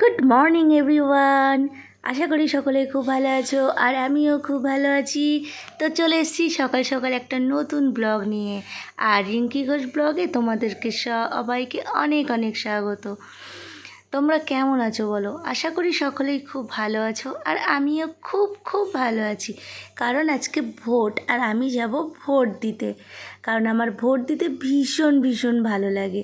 Good morning everyone আশা করি সকলে খুব ভালো আছো আর আমিও খুব ভালো আছি। তো চলে এসেছি সকাল সকাল একটা নতুন ব্লগ নিয়ে। আর রিঙ্কি ঘোষ ব্লগে তোমাদেরকে সবাইকে অনেক অনেক স্বাগত। তোমরা কেমন আছো বলো? আশা করি সকলেই খুব ভালো আছো আর আমিও খুব খুব ভালো আছি। কারণ আজকে ভোট আর আমি যাব ভোট দিতে। কারণ আমার ভোট দিতে ভীষণ ভীষণ ভালো লাগে।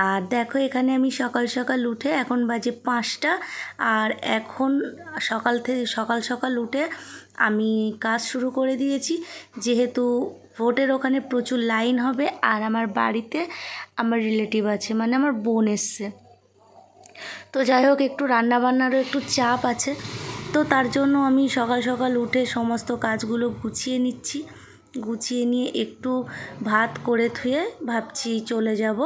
আর দেখো এখানে আমি সকাল সকাল উঠে এখন বাজে পাঁচটা। আর এখন সকাল থেকে সকাল সকাল উঠে আমি কাজ শুরু করে দিয়েছি। যেহেতু ভোটের ওখানে প্রচুর লাইন হবে আর আমার বাড়িতে আমার রিলেটিভ আছে মানে আমার বোন এসছে। তো যাই হোক, একটু রান্নাবান্নারও একটু চাপ আছে। তো তার জন্য আমি সকাল সকাল উঠে সমস্ত কাজগুলো গুছিয়ে নিচ্ছি। গুছিয়ে নিয়ে একটু ভাত করে থুয়ে ভাবছি চলে যাব।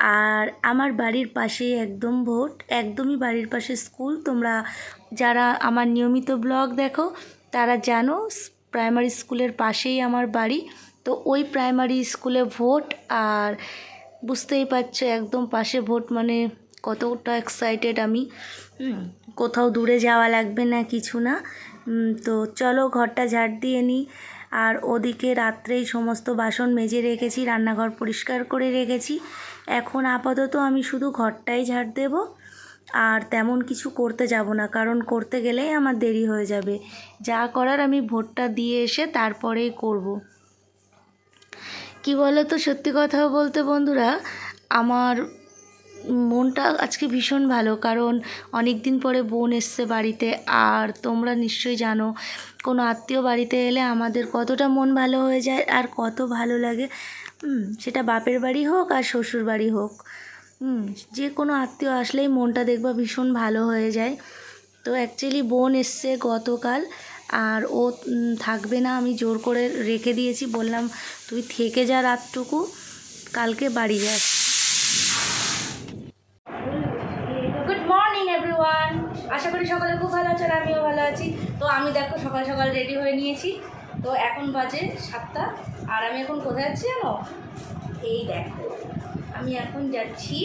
আর আমার বাড়ির পাশেই একদম ভোট, একদমই বাড়ির পাশে স্কুল। তোমরা যারা আমার নিয়মিত ব্লগ দেখো, তারা জানো প্রাইমারি স্কুলের পাশেই আমার বাড়ি। তো ওই প্রাইমারি স্কুলে ভোট আর বুঝতেই পারছ একদম পাশে ভোট মানে কতটা এক্সাইটেড আমি। কোথাও দূরে যাওয়া লাগবে না কিছু না। তো চলো ঘরটা ঝাড় দিয়ে নিই। আর ওদিকে রাত্রেই সমস্ত বাসন মেজে রেখেছি, রান্নাঘর পরিষ্কার করে রেখেছি। এখন আপাতত আমি শুধু ঘরটাই ঝাড় দেব, আর তেমন কিছু করতে যাব না, কারণ করতে গেলেই আমার দেরি হয়ে যাবে যা করার আমি ভোটটা দিয়ে এসে তারপরেই করব। কি বলো তো, সত্যি কথা বলতে বন্ধুরা, আমার মনটা আজকে ভীষণ ভালো, কারণ অনেক দিন পরে বোন এসছে বাড়িতে, আর তোমরা নিশ্চয়ই জানো, কোনো আত্মীয় বাড়িতে এলে আমাদের কতটা মন ভালো হয়ে যায় আর কত ভালো লাগে সেটা বাপের বাড়ি হোক আর শ্বশুর বাড়ি হোক। যে কোনো আত্মীয় আসলেই মনটা দেখবা ভীষণ ভালো হয়ে যায়। তো অ্যাকচুয়ালি বোন এসছে গতকাল আর ও থাকবে না, আমি জোর করে রেখে দিয়েছি, বললাম তুই থেকে যা রাতটুকু, কালকে বাড়ি যাস। গুড মর্নিং এভরিওয়ান আশা করি সকালে খুব ভালো আছো আর আমিও ভালো আছি। তো আমি দেখো সকাল সকাল রেডি হয়ে নিয়েছি। তো এখন বাজে সাতটা। আর আমি এখন কোথায় যাচ্ছি জানো? এই দেখো, আমি এখন যাচ্ছি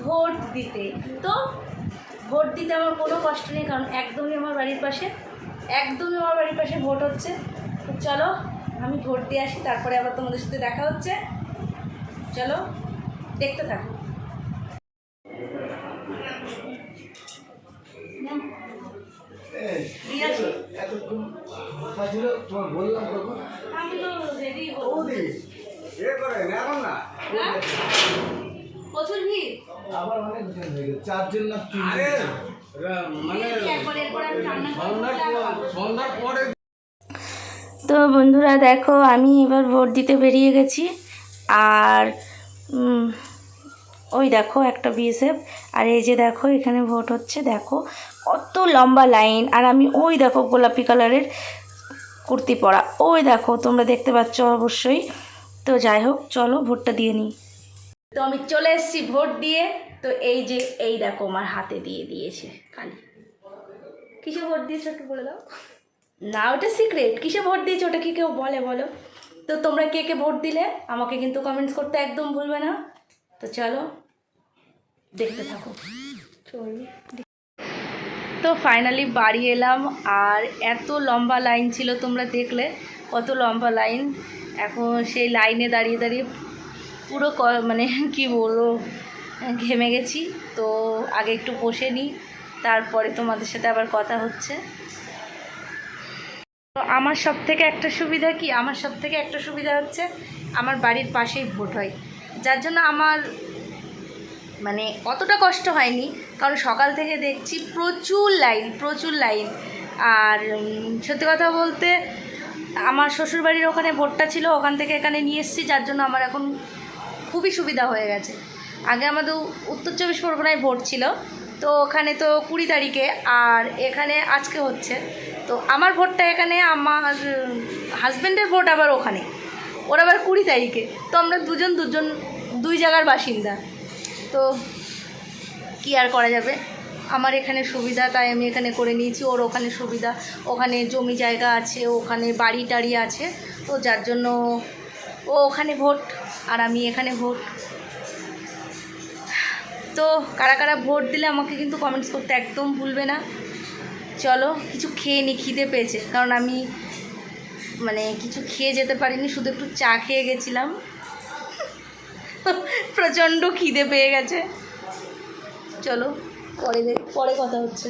ভোট দিতে। তো ভোট দিতে আমার কোনো কষ্ট নেই, কারণ একদমই আমার বাড়ির পাশে, একদমই আমার বাড়ির পাশে ভোট হচ্ছে। তো চলো, আমি ভোট দিয়ে আসি, তারপরে আবার তোমাদের সাথে দেখা হচ্ছে। চলো, দেখতে থাকো। তোমার বললাম বৌদি এ করেন এখন না। হ্যাঁ? প্রচুর ভিড়? আবার অনেক জন হয়ে গেছে। চারজন না তিনজন? মানে সন্ধ্যার পরে তো বন্ধুরা দেখো আমি এবার ভোট দিতে বেরিয়ে গেছি। আর ওই দেখো একটা বিএসএফ আর এই যে দেখো এখানে ভোট হচ্ছে দেখো কত লম্বা লাইন। আর আমি ওই দেখো গোলাপি কালারের কুর্তি পরা। ওই দেখো, তোমরা দেখতে পাচ্ছ অবশ্যই। তো যাই হোক, চলো ভোটটা দিয়ে নিই। তো আমি চলে এসেছি ভোট দিয়ে। তো এই যে, এই দেখো আমার হাতে দিয়ে দিয়েছে, কালি। কিসে ভোট দিয়েছ একটু বলে দাও। না, ওটা সিক্রেট। কিসে ভোট দিয়েছ ওটা কি কেউ বলে, বলো। তো তোমরা কে কে ভোট দিলে, আমাকে কিন্তু কমেন্টস করতে একদম ভুলবে না। তো চলো, দেখতে থাকো। তো ফাইনালি বাড়ি এলাম, আর এত লম্বা লাইন ছিল তোমরা দেখলে, কত লম্বা লাইন এখন সেই লাইনে দাঁড়িয়ে দাঁড়িয়ে পুরো ক- মানে কি বলব, ঘেমে গেছি। তো আগে একটু বসে নিই, তারপরে তোমাদের সাথে আবার কথা হচ্ছে। তো আমার সব থেকে একটা সুবিধা কি? আমার সব থেকে একটা সুবিধা হচ্ছে, আমার বাড়ির পাশেই ভোট হয়। যার জন্য আমার মানে অতটা কষ্ট হয়নি, কারণ সকাল থেকে দেখছি প্রচুর লাইন প্রচুর লাইন। আর সত্যি কথা বলতে আমার শ্বশুরবাড়ির ওখানে ভোটটা ছিল, ওখান থেকে এখানে নিয়ে এসেছি, যার জন্য আমার এখন খুবই সুবিধা হয়ে গেছে। আগে আমাদের উত্তর চব্বিশ পরগনায় ভোট ছিল, তো ওখানে তো কুড়ি তারিখে, আর এখানে আজকে হচ্ছে। তো আমার ভোটটা এখানে, আমার হাজব্যান্ডের ভোট আবার ওখানে। ওর আবার কুড়ি তারিখে। তো আমরা দুজন দুজন, দুই জায়গার বাসিন্দা। তো কি আর করা যাবে? আমার এখানে সুবিধা, তাই আমি এখানে করে নিয়েছি। ওর ওখানে সুবিধা। ওখানে জমি জায়গা আছে, ওখানে বাড়ি টাড়ি আছে। তো যার জন্য ও ওখানে ভোট আর আমি এখানে ভোট। তো কারা কারা ভোট দিলে আমাকে কিন্তু কমেন্টস করতে একদম ভুলবে না। চলো, কিছু খেয়ে নি, খিদে পেয়েছে। কারণ আমি মানে কিছু খেয়ে যেতে পারিনি, শুধু একটু চা খেয়ে গেছিলাম। প্রচণ্ড খিদে পেয়ে গেছে। চলো, পরে পরে কথা হচ্ছে।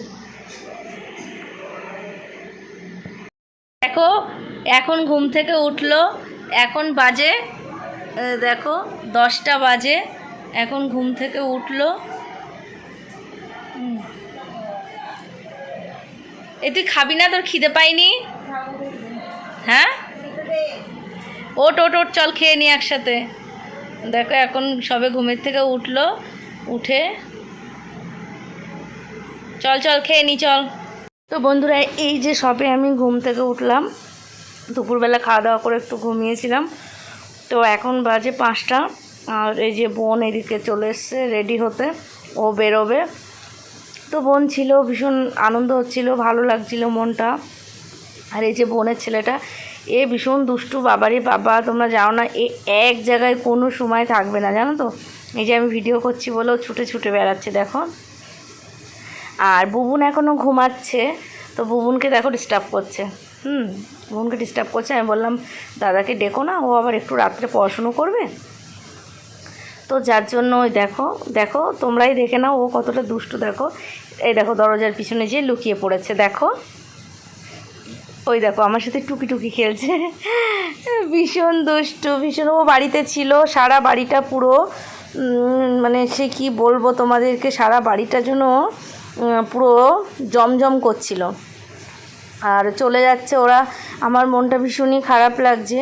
দেখো, এখন ঘুম থেকে উঠল, এখন বাজে দেখো, দশটা বাজে, এখন ঘুম থেকে উঠল। এ, তুই খাবি না? তোর খিদে পাইনি? হ্যাঁ? ওট ওট ওট, চল খেয়ে নি একসাথে। দেখো, এখন সবে ঘুমের থেকে উঠল, উঠে। চল চল, খেয়ে নি, চল। তো বন্ধুরা, এই যে সবে আমি ঘুম থেকে উঠলাম, দুপুরবেলা খাওয়া দাওয়া করে একটু ঘুমিয়েছিলাম। তো এখন বাজে পাঁচটা, আর এই যে বোন এদিকে চলে এসছে রেডি হতে। ও বেরোবে। তো বোন ছিল, ভীষণ আনন্দ হচ্ছিল, ভালো লাগছিল মনটা। আর এই যে বোনের ছেলেটা এ ভীষণ দুষ্টু বাবারে বাবা, তোমরা যাও না, এ এক জায়গায় কোনো সময় থাকবে না, জানো তো? এই যে আমি ভিডিও করছি বলেও ছুটে ছুটে বেড়াচ্ছে, দেখো। আর বুবুন এখনও ঘুমাচ্ছে, তো বুবুনকে দেখো ডিস্টার্ব করছে। হুম, বুবুনকে ডিস্টার্ব করছে, আমি বললাম, দাদাকে ডেকো না, ও আবার একটু রাত্রে পড়াশুনো করবে? তো যার জন্য ওই দেখো দেখো, তোমরাই দেখে নাও ও কতটা দুষ্টু, দেখো। এই দেখো দরজার পিছনে যে লুকিয়ে পড়েছে, দেখো। ওই দেখো আমার সাথে টুকি টুকি খেলছে। ভীষণ দুষ্টু ভীষণ। ও বাড়িতে ছিল সারা বাড়িটা পুরো মানে সে কি বলব তোমাদেরকে সারা বাড়িটা উম, পুরো জমজম করছিল। আর চলে যাচ্ছে ওরা। আমার মনটা ভীষণই খারাপ লাগছে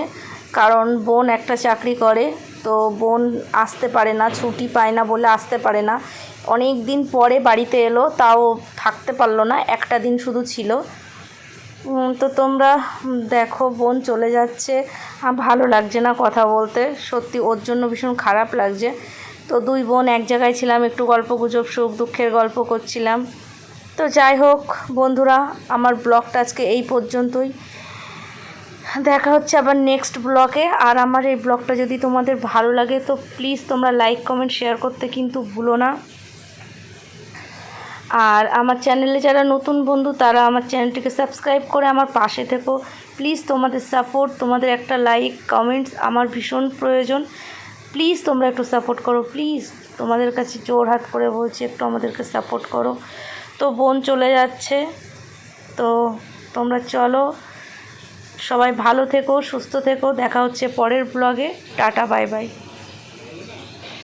কারণ বোন একটা চাকরি করে তো বোন আসতে পারে না ছুটি পায় না বলে আসতে পারে না। অনেক দিন পরে বাড়িতে এলো তাও থাকতে পারল না একটা দিন শুধু ছিল। তো তোমরা দেখো, বোন চলে যাচ্ছে। ভালো লাগছে না কথা বলতে। সত্যি, ওর জন্য ভীষণ খারাপ লাগছে। তো দুই বোন এক জায়গায় ছিলাম, একটু গল্প গুজব, সুখ দুঃখের গল্প করছিলাম। তো যাই হোক, বন্ধুরা, আমার ব্লগটা আজকে এই পর্যন্তই। দেখা হচ্ছে আবার নেক্সট ব্লগে। আর আমার এই ব্লগটা যদি তোমাদের ভালো লাগে, তো প্লিজ তোমরা লাইক কমেন্ট শেয়ার করতে কিন্তু ভুলো না। আর আমার চ্যানেলে যারা নতুন বন্ধু, তারা আমার চ্যানেলটিকে সাবস্ক্রাইব করে আমার পাশে থেকো। প্লিজ তোমাদের সাপোর্ট তোমাদের একটা লাইক কমেন্টস আমার ভীষণ প্রয়োজন। প্লিজ তোমরা একটু সাপোর্ট করো। প্লিজ তোমাদের কাছে জোর হাত করে বলছি, একটু আমাদেরকে সাপোর্ট করো। তো বোন চলে যাচ্ছে। তো তোমরা চলো। সবাই ভালো থেকো, সুস্থ থেকো। দেখা হচ্ছে পরের ব্লগে টাটা বাই বাই